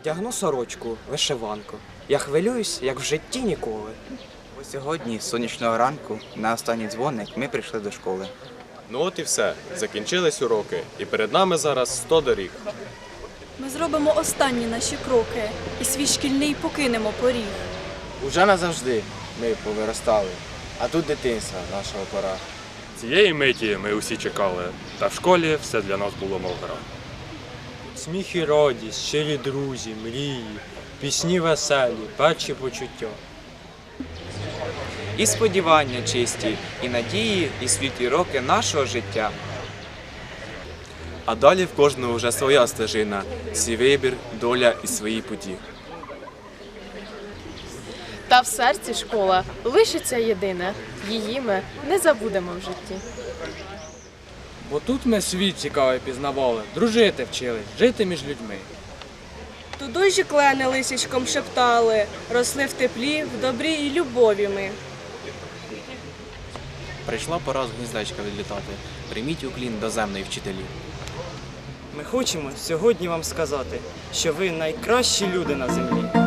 Одягну сорочку, вишиванку. Я хвилююсь, як в житті ніколи. Бо сьогодні, з сонячного ранку, на останній дзвоник ми прийшли до школи. Ну от і все. Закінчились уроки, і перед нами зараз 100 доріг. Ми зробимо останні наші кроки і свій шкільний покинемо поріг. Уже назавжди ми повиростали, а тут дитинства нашого пора. Цієї миті ми усі чекали, та в школі все для нас було мов гра. Сміх і радість, щирі друзі, мрії, пісні веселі, перші почуття. І сподівання чисті, і надії, і світлі роки нашого життя. А далі в кожного вже своя стежина, свій вибір, доля і свої путі. Та в серці школа лишиться єдине. Її ми не забудемо в житті. Бо тут ми світ цікавий пізнавали, дружити вчились, жити між людьми. Тудужі клени лисячком шептали, росли в теплі, в добрі і любові ми. Прийшла пора з гніздечка відлітати. Прийміть уклін доземної вчителі. Ми хочемо сьогодні вам сказати, що ви найкращі люди на землі.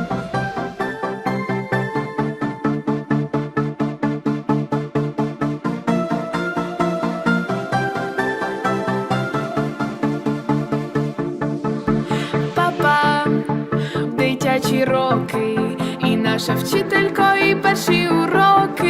дитячі роки, і наша вчителька, і перші уроки.